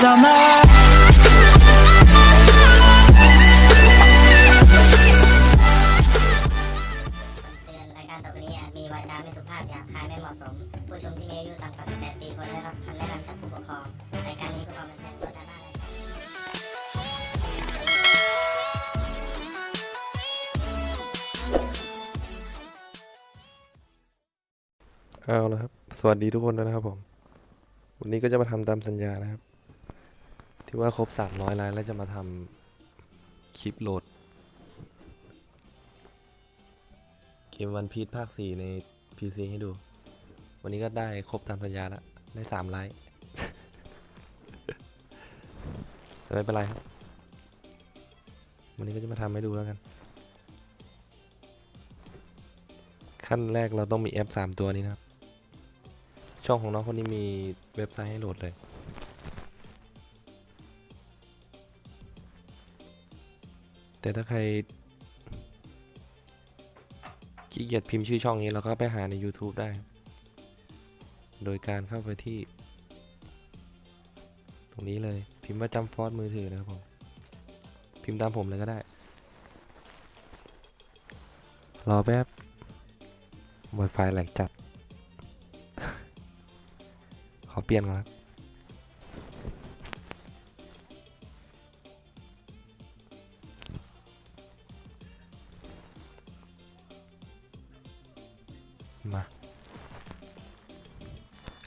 เอนรายการต่อไปนี้มีวาจาไม่สุภาพหยาบคายไม่เหมาะสมผู้ชมที่มีอายุต่ำกว่า18ปีควรได้รับคำแนะนจากผู้ปกครองรการนี้เพื่อความบันเทิงลดดราม่าและเอาละครับ สวัสดีทุกคนด้วยนะครับผม วันนี้ก็จะมาทำตามสัญญานะครับ ที่ว่าครบสามร้อยไลน์แล้วจะมาทำคลิปโหลด เกมวันพีชภาคสี่ใน PC ให้ดู วันนี้ก็ได้ครบตามสัญญาแล้ว ได้สามไลน์แต่ไม่เป็นไรครับ วันนี้ก็จะมาทำให้ดูแล้วกัน ขั้นแรกเราต้องมีแอปสามตัวนี้นะครับ ช่องของน้องคนนี้มีเว็บไซต์ให้โหลดเลย แต่ถ้าใครขี้เกียจพิมพ์ชื่อช่องนี้เราก็ไปหาใน YouTube ได้ โดยการเข้าไปที่ ตรงนี้เลยพิมพ์ว่าจำฟอสมือถือนะครับผม พิมพ์ตามผมเลยก็ได้ รอแป๊บ Wi-Fi แหลกจัด ขอเปลี่ยนก่อนครับ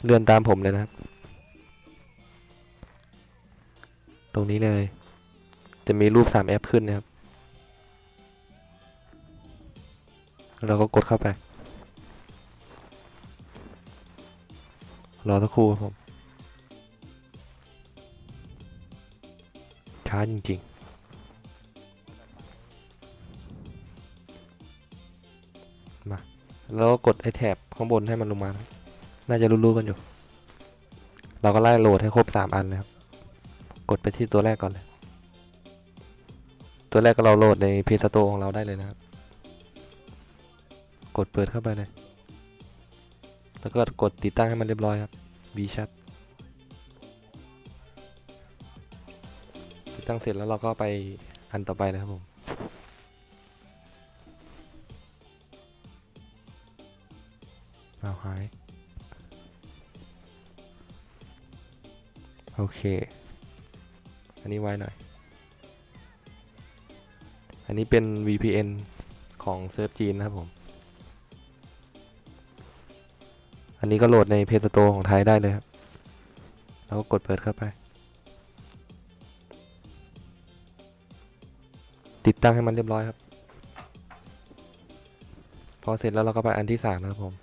เลื่อนตามผมเลยนะครับ ตรงนี้เลย จะมีรูป3แอปขึ้นนะครับ เราก็กดเข้าไป รอสักครู่ครับผม ช้าจริง ๆมาแล้วก็กดไอ้แถบข้างบนให้มันลงมานะครับ น่าจะรู้ๆกันอยู่ เราก็ไล่โหลดให้ครบสามอันเลยครับ กดไปที่ตัวแรกก่อนเลย ตัวแรกก็เราโหลดใน Play Store ของเราได้เลยนะครับ กดเปิดเข้าไปเลย แล้วก็กดติดตั้งให้มันเรียบร้อยครับ B chat ติดตั้งเสร็จแล้วเราก็ไปอันต่อไปนะครับผมเอาหาย โอเค อันนี้ไว้หน่อย อันนี้เป็น VPN ของเซิร์ฟจีนนะครับผม อันนี้ก็โหลดในเพจสโตของไทยได้เลยครับ แล้วก็กดเปิดเข้าไป ติดตั้งให้มันเรียบร้อยครับ พอเสร็จแล้วเราก็ไปอันที่สามนะครับผม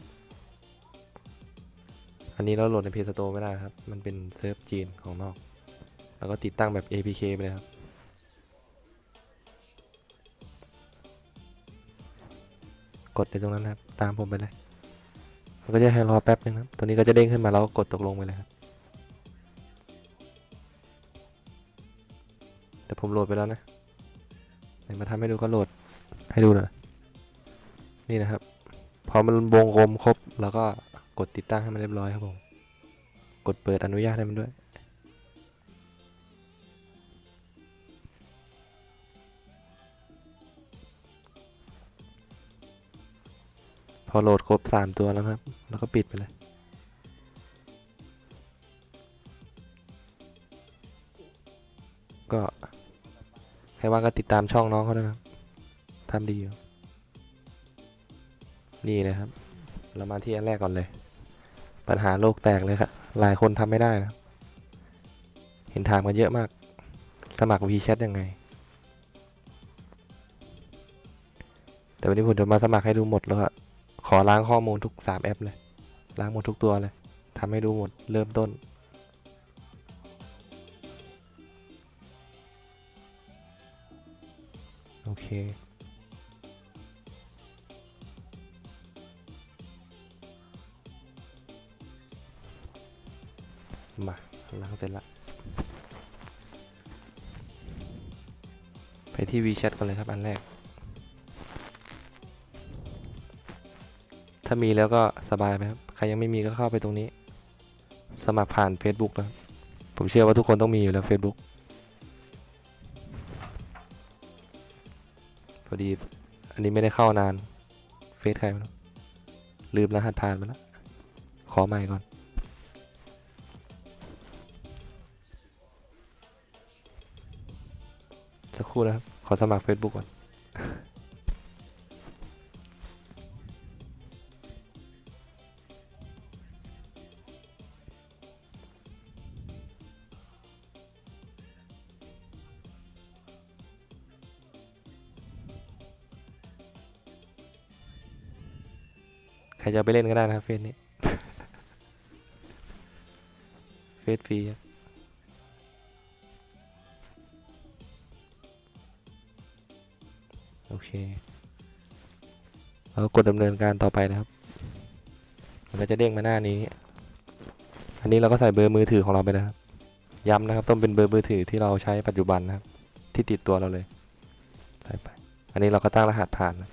อันนี้เราโหลดในเพจสโตไม่ได้ครับ มันเป็นเซิร์ฟจีนของนอก แล้วก็ติดตั้งแบบ APK ไปเลยครับ กดในตรงนั้นนะครับ ตามผมไปเลยมันก็จะให้รอแป๊บนึงครับ ตัวนี้ก็จะเด้งขึ้นมาแล้วก็กดตกลงไปเลยครับ แต่ผมโหลดไปแล้วนะไหนมาทำให้ดูก็โหลดให้ดูหน่อยนี่นะครับ พอมันวงกลมครบแล้วก็ กดติดตั้งให้มันเรียบร้อยครับผมกดเปิดอนุญาตให้มันด้วยพอโหลดครบสามตัวแล้วครับ แล้วก็ปิดไปเลย ก็ใครว่างก็ติดตามช่องน้องเขาด้วยครับทำดีอยู่ นี่นะครับ เรามาที่อันแรกก่อนเลย ปัญหาโลกแตกเลยครับหลายคนทำไม่ได้นะ เห็นถามกันเยอะมาก สมัคร WeChat ยังไง แต่วันนี้ผมจะมาสมัครให้ดูหมดแล้วก็ขอล้างข้อมูลทุก 3 แอปเลย ล้างหมดทุกตัวเลยทำให้ดูหมดเริ่มต้นโอเค มาล้างเสร็จละไปที่ WeChat ก่อนเลยครับ อันแรก ถ้ามีแล้วก็สบายไหมครับ ใครยังไม่มีก็เข้าไปตรงนี้ สมัครผ่าน Facebook นะผมเชื่อว่าทุกคนต้องมีอยู่แล้ว Facebook พอดี อันนี้ไม่ได้เข้านาน เฟซใครไม่รู้ลืมรหัสผ่านไปแล้ว ขอใหม่ก่อน ครู่นะครับ ขอสมัคร Facebook ก่อน ใครจะไปเล่นก็ได้นะครับเฟซนี้ เฟซฟรีครับ เคแล้วก็กดดำเนินการต่อไปนะครับ มันก็จะเด้งมาหน้านี้ อันนี้เราก็ใส่เบอร์มือถือของเราไปนะครับ ย้ำนะครับ ต้องเป็นเบอร์มือถือที่เราใช้ปัจจุบันนะครับ ที่ติดตัวเราเลย ใส่ไป อันนี้เราก็ตั้งรหัสผ่านนะ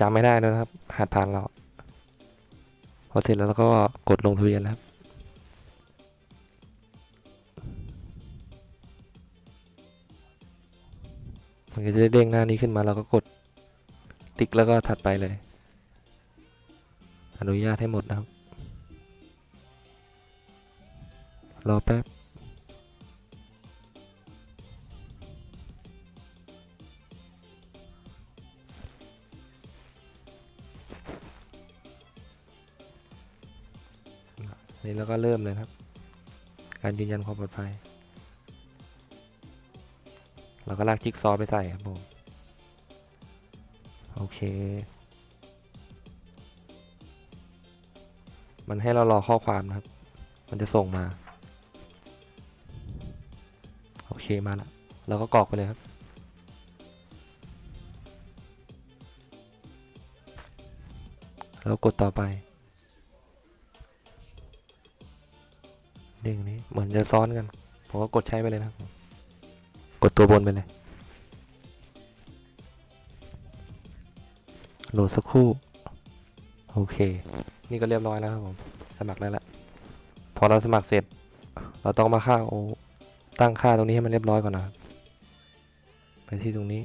จำไม่ได้แล้วนะครับ หัดผ่านเรา พอเสร็จแล้วเราก็กดลงทะเบียนแล้ว มันก็จะเด้งหน้านี้ขึ้นมาเราก็กดติ๊กแล้วก็ถัดไปเลย อนุญาตให้หมดนะครับ รอแป๊บนี่แล้วก็เริ่มเลยครับ การยืนยันความปลอดภัย เราก็ลากจิ๊กซอไปใส่ครับผม โอเค มันให้เรารอข้อความนะครับ มันจะส่งมา โอเคมาแล้วเราก็กรอกไปเลยครับแล้วกดต่อไปเด้งนี้เหมือนจะซ้อนกัน ผมก็กดใช้ไปเลยนะครับ กดตัวบนไปเลยโหลดสักครู่ โอเค นี่ก็เรียบร้อยแล้วครับผม สมัครได้ล้วพอเราสมัครเสร็จ เราต้องมาเข้าตั้งค่าตรงนี้ให้มันเรียบร้อยก่อนนะครับไปที่ตรงนี้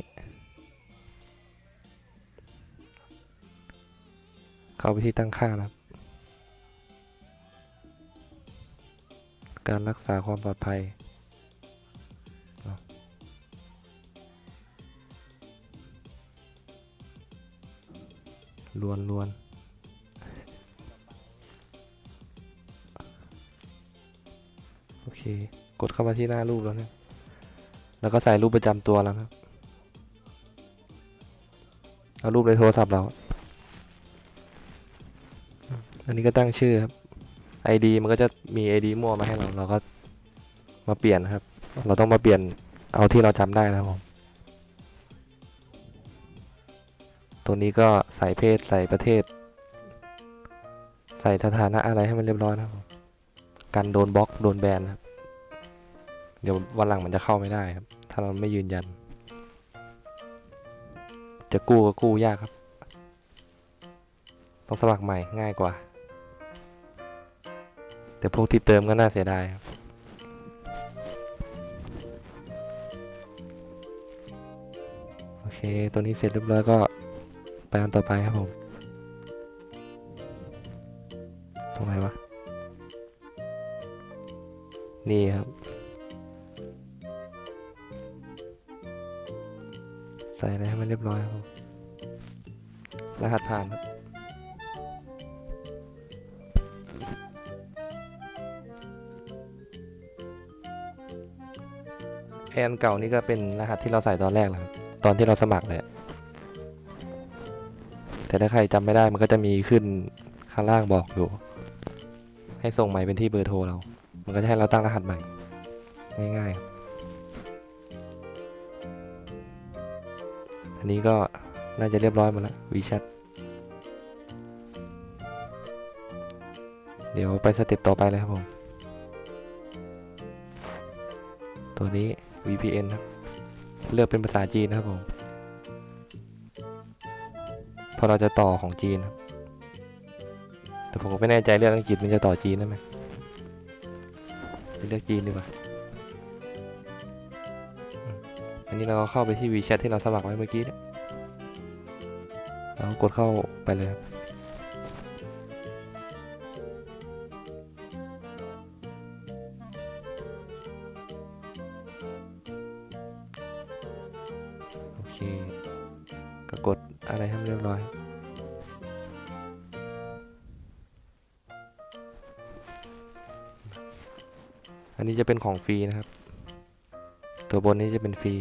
เข้าไปที่ตั้งค่านะครับ การรักษาความปลอดภัย ลวนลวนโอเค กดเข้ามาที่หน้ารูปแล้วเนี่ยแล้วก็ใส่รูปประจำตัวแล้วครับ เอารูปในโทรศัพท์เรา อันนี้ก็ตั้งชื่อครับ ID มันก็จะมี ID มั่วมาให้เรา เราก็มาเปลี่ยนครับ เราต้องมาเปลี่ยนเอาที่เราจำได้นะครับผม ตัวนี้ก็ใส่เพศใส่ประเทศ ใส่สถานะอะไรให้มันเรียบร้อยนะครับกันโดนบล็อกโดนแบนครับ เดี๋ยววันหลังมันจะเข้าไม่ได้ครับ ถ้าเราไม่ยืนยัน จะกู้ก็กู้ยากครับ ต้องสมัครใหม่ง่ายกว่า แต่พวกที่เติมก็น่าเสียดายครับโอเค ตัวนี้เสร็จเรียบร้อยก็ ไปอันต่อไปครับผม ตรงไหนวะ นี่ครับ ใส่อะไรให้มันเรียบร้อยครับผม รหัสผ่านครับไออันเก่านี่ก็เป็นรหัสที่เราใส่ตอนแรกและครับตอนที่เราสมัครเลย แต่ถ้าใครจำไม่ได้มันก็จะมีขึ้นข้างล่างบอกอยู่ ให้ส่งใหม่เป็นที่เบอร์โทรเรา มันก็จะให้เราตั้งรหัสใหม่ ง่ายๆครับอันนี้ก็น่าจะเรียบร้อยหมดแล้ว WeChat เดี๋ยวไปสเต็ปต่อไปเลยครับผม ตัวนี้ VPN ครับ เลือกเป็นภาษาจีนนะครับผม พอเราจะต่อของจีนครับ แต่ผมก็ไม่แน่ใจเรื่องอังกฤษมันจะต่อจีนได้ไหมเลือกจีนดีกว่า อันนี้เราก็เข้าไปที่วีแชทที่เราสมัครไว้เมื่อกี้เนี่ยเรากดเข้าไปเลยครับ ก็กดอะไรให้มันเรียบร้อย อันนี้จะเป็นของฟรีนะครับ ตัวบนนี้จะเป็นฟรี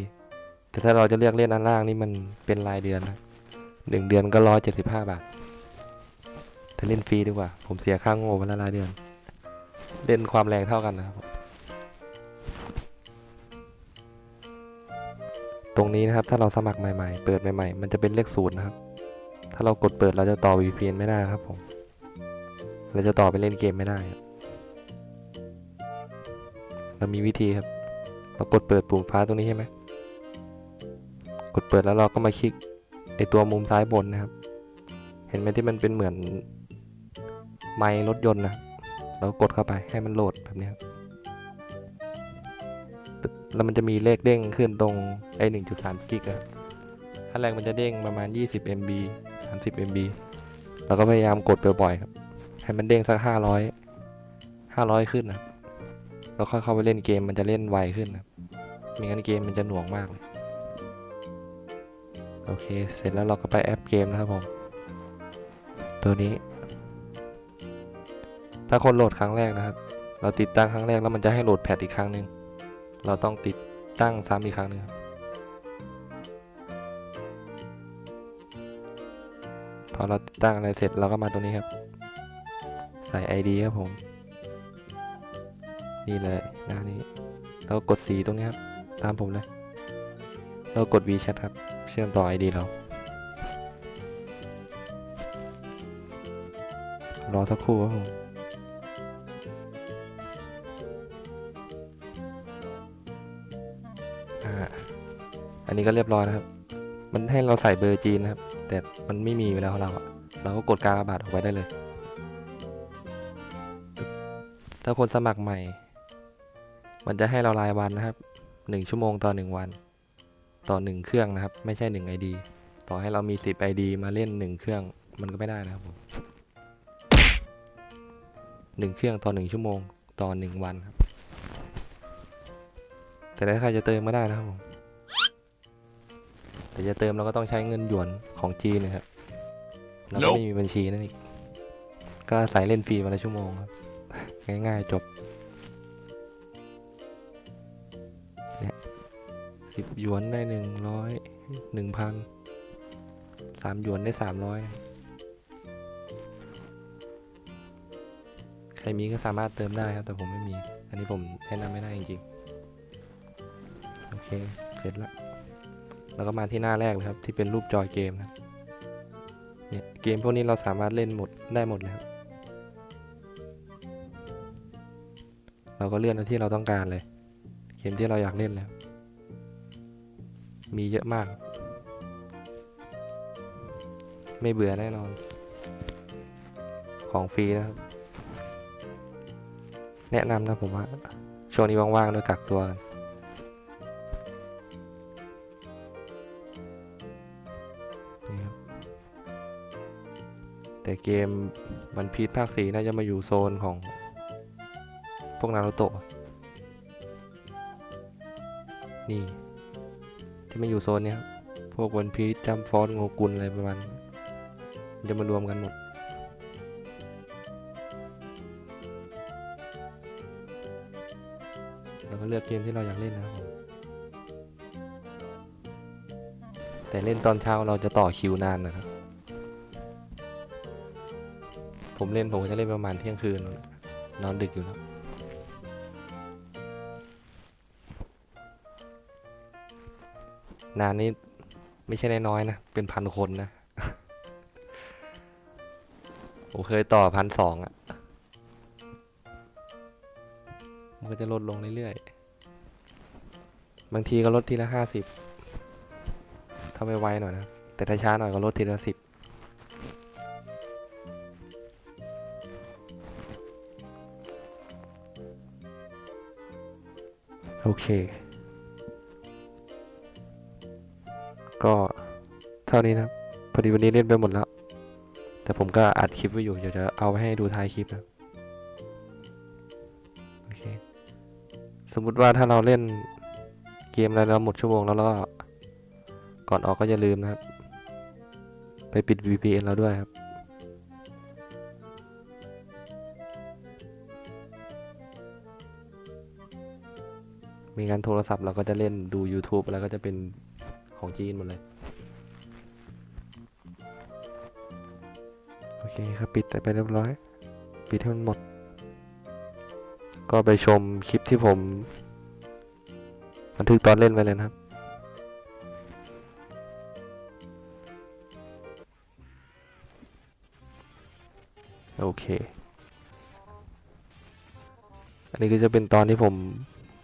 แต่ถ้าเราจะเลือกเล่นอันล่างนี่มันเป็นรายเดือนนะหนึ่งเดือนก็ร้อยเจ็ดสิบห้าบาทแต่เล่นฟรีดีกว่า ผมเสียค่างโง่วันละรายเดือน เล่นความแรงเท่ากันนะครับ ตรงนี้นะครับ ถ้าเราสมัครใหม่ๆ เปิดใหม่ๆ มันจะเป็นเลขศูนย์นะครับ ถ้าเรากดเปิดเราจะต่อ VPN ไม่ได้ครับผม เราจะต่อไปเล่นเกมไม่ได้ เรามีวิธีครับ เรากดเปิดปุ่มฟ้าตรงนี้ใช่ไหม กดเปิดแล้วเราก็มาคลิกไอตัวมุมซ้ายบนนะครับ เห็นไหมที่มันเป็นเหมือนไมค์รถยนต์นะ เรากดเข้าไปให้มันโหลดแบบนี้ครับ แล้วมันจะมีเลขเด้งขึ้นตรงไอหนึ่งจุดสามกิกะครับขั้นแรกมันจะเด้งประมาณ 20 MB 30 MB เราก็พยายามกดบ่อยๆครับ ให้มันเด้งสัก 500 500 ขึ้นนะแล้วค่อยเข้าไปเล่นเกมมันจะเล่นไวขึ้นนะมีงั้นเกมมันจะหน่วงมากเลยโอเค เสร็จแล้วเราก็ไปแอปเกมนะครับผม ตัวนี้ ถ้าคนโหลดครั้งแรกนะครับ เราติดตั้งครั้งแรกแล้วมันจะให้โหลดแพทอีกครั้งหนึ่ง เราต้องติดตั้งซ้ำอีกครั้งหนึงครับพอเราติดตั้งอะไรเสร็จเราก็มาตรงนี้ครับ ใส่ ID ครับผม นี่เลยหน้านี้แล้วกดสีตรงนี้ครับ ตามผมเลยแล้วก็กด VChat ครับ เชื่อมต่อ ID เรารอสักครู่ครับผม อันนี้ก็เรียบร้อยนะครับ มันให้เราใส่เบอร์จีนนะครับ แต่มันไม่มีอยู่แล้วของเราอะเราก็กดกากบาทออกไปได้เลย ถ้าคนสมัครใหม่ มันจะให้เรารายวันนะครับหนึ่งชั่วโมงต่อหนึ่งวัน ต่อหนึ่งเครื่องนะครับ ไม่ใช่หนึ่งไอดีต่อให้เรามีสิบไอดีมาเล่นหนึ่งเครื่อง มันก็ไม่ได้นะครับผมหนึ่งเครื่องต่อหนึ่งชั่วโมงต่อหนึ่งวันครับ แต่ถ้าใครจะเติมก็ได้นะครับผม แต่จะเติมเราก็ต้องใช้เงินหยวนของจีนนะครับเราก็ไม่มีบัญชีนั่นอีกก็ใส่เล่นฟรีวันละชั่วโมงครับง่ายๆจบเนี่ยสิบหยวนได้หนึ่งร้อยหนึ่งพันสามหยวนได้สามร้อยใครมีก็สามารถเติมได้ครับ แต่ผมไม่มี อันนี้ผมแนะนำไม่ได้จริงๆ โอเค เสร็จแล้ว แล้วก็มาที่หน้าแรกเลยครับ ที่เป็นรูปจอยเกมนะเนี่ยเกมพวกนี้เราสามารถเล่นหมดได้หมดเลยครับ เราก็เลื่อนที่เราต้องการเลย เกมที่เราอยากเล่นแล้ว มีเยอะมาก ไม่เบื่อแน่นอน ของฟรีนะครับ แนะนำนะผมว่าช่วงนี้ว่างๆด้วยกักตัวกัน แต่เกมวันพีชภาคสีน่าจะมาอยู่โซนของ พวกนารูโตะนี่ ที่มาอยู่โซนเนี้ยพวกวันพีชจัมฟอนโงกุลอะไรประมาณมันจะมารวมกันหมดแล้วก็เลือกเกมที่เราอยากเล่นนะครับแต่เล่นตอนเช้าเราจะต่อคิวนานนะครับ ผมเล่นผมก็จะเล่นประมาณเที่ยงคืน นอนดึกอยู่แล้ว นานนี้ไม่ใช่น้อยๆนะ เป็นพันคนนะ ผมเคยต่อพันสองอะมันก็จะลดลงเรื่อยๆ บางทีก็ลดทีละห้าสิบถ้าไม่ไวหน่อยนะ แต่ถ้าช้าหน่อยก็ลดทีละสิบ โอเค ก็เท่านี้นะครับพอดีวันนี้เล่นไปหมดแล้ว แต่ผมก็อัดคลิปไว้อยู่ เดี๋ยวจะเอาไว้ให้ดูท้ายคลิปนะโอเค สมมุติว่าถ้าเราเล่นเกมอะไรแล้วหมดชั่วโมงแล้วแล้วก็ก่อนออกก็อย่าลืมนะครับ ไปปิด VPN เราด้วยครับ มีงานโทรศัพท์เราก็จะเล่นดู YouTube แล้วก็จะเป็นของจีนหมดเลย โอเคครับปิดไปเรียบร้อย ปิดให้มันหมด ก็ไปชมคลิปที่ผมบันทึกตอนเล่นไว้เลยนะครับโอเค อันนี้ก็จะเป็นตอนที่ผม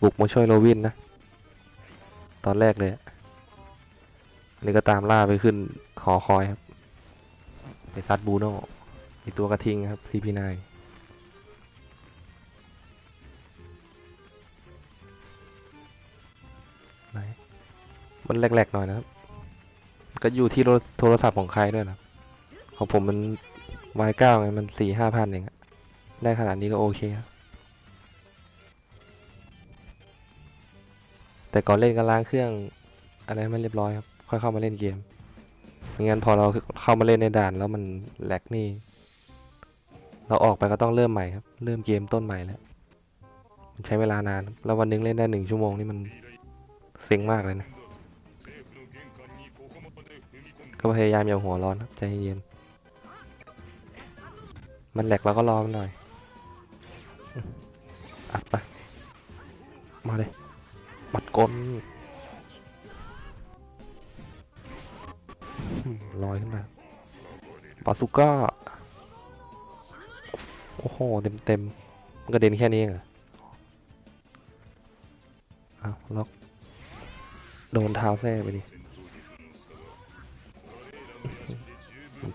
บุกมาช่วยโรวินนะ ตอนแรกเลยนนี้ก็ตามล่าไปขึ้นหอคอยครับไปซัดบูโน่อีตัวกระทิงครับ CP9 ไหนมันแหลกๆหน่อยนะครับ ก็อยู่ที่โทรศัพท์ของใครด้วยนะของผมมัน Y9 ไงมันสี่ห้าพันเองได้ขนาดนี้ก็โอเคครับ แต่ก่อนเล่นก็ล้างเครื่องอะไรให้มันเรียบร้อยครับ ค่อยเข้ามาเล่นเกมไม่งั้นพอเราเข้ามาเล่นในด่านแล้วมันแลกนี่ เราออกไปก็ต้องเริ่มใหม่ครับ เริ่มเกมต้นใหม่แล้ว มันใช้เวลานาน แล้ววันหนึงเล่นได้หนึ่งชั่วโมงนี่มันเซ็งมากเลยนะ ก็พยายามอย่าหัวร้อนครับใจเย็น มันแหลกเราก็รอมันหน่อยอืมอัดไป มาเลย หมัดกลอืมลอยขึ้นมาปาสุก้าโอ้โห เต็มเต็มมันกระเด็นแค่นี้เองเหรออ้าวล็อก โดนเท้าแท้ไปดิ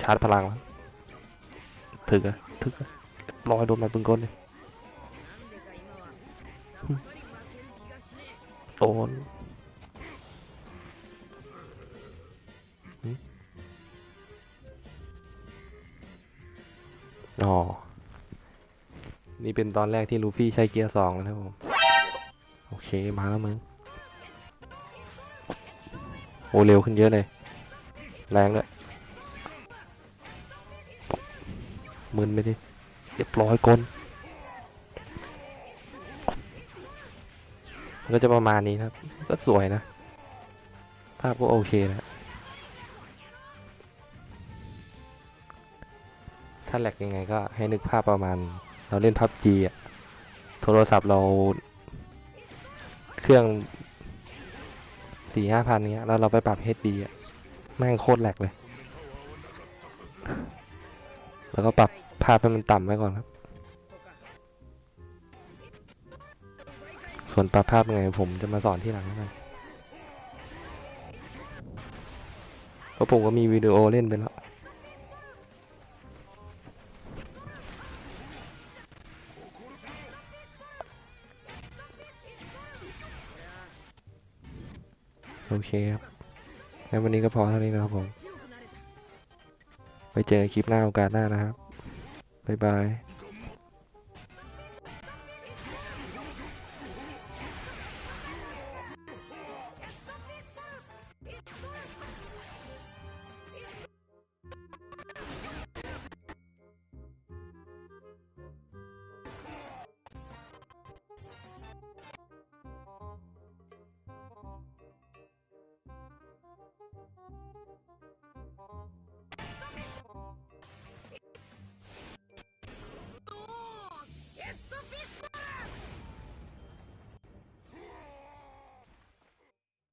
ชาร์จพลังแล้วถึกอะถึกอะลอยโดนมันปึงก้นเลย โดนหึอ๋อ นี่เป็นตอนแรกที่ลูฟี่ใช้เกียร์สองแล้วนะผม โอเค มาแล้วมึง โอ้เร็วขึ้นเยอะเลย แรงด้วยมึนไปดิเรียบร้อยกลน ก็จะประมาณนี้นะครับ ก็สวยนะ ภาพก็โอเคนะถ้าแหลกยังไงก็ให้นึกภาพประมาณ เราเล่นพับจีอะโทรศัพท์เรา เครื่องสี่ห้าพันเงี้ย แล้วเราไปปรับ HD อะแม่งโคตรแหลกเลย แล้วก็ปรับภาพให้มันต่ำไว้ก่อนครับ ส่วนปรับภาพยังไงผมจะมาสอนที่หลังแล้เพราะผมก็มีวิดีโอเล่นไปแล้วโอเคครับงั้นวันนี้ก็พอเท่านี้นะครับผม ไปเจอคลิปหน้าโอกาสหน้านะครับ บ๊ายบาย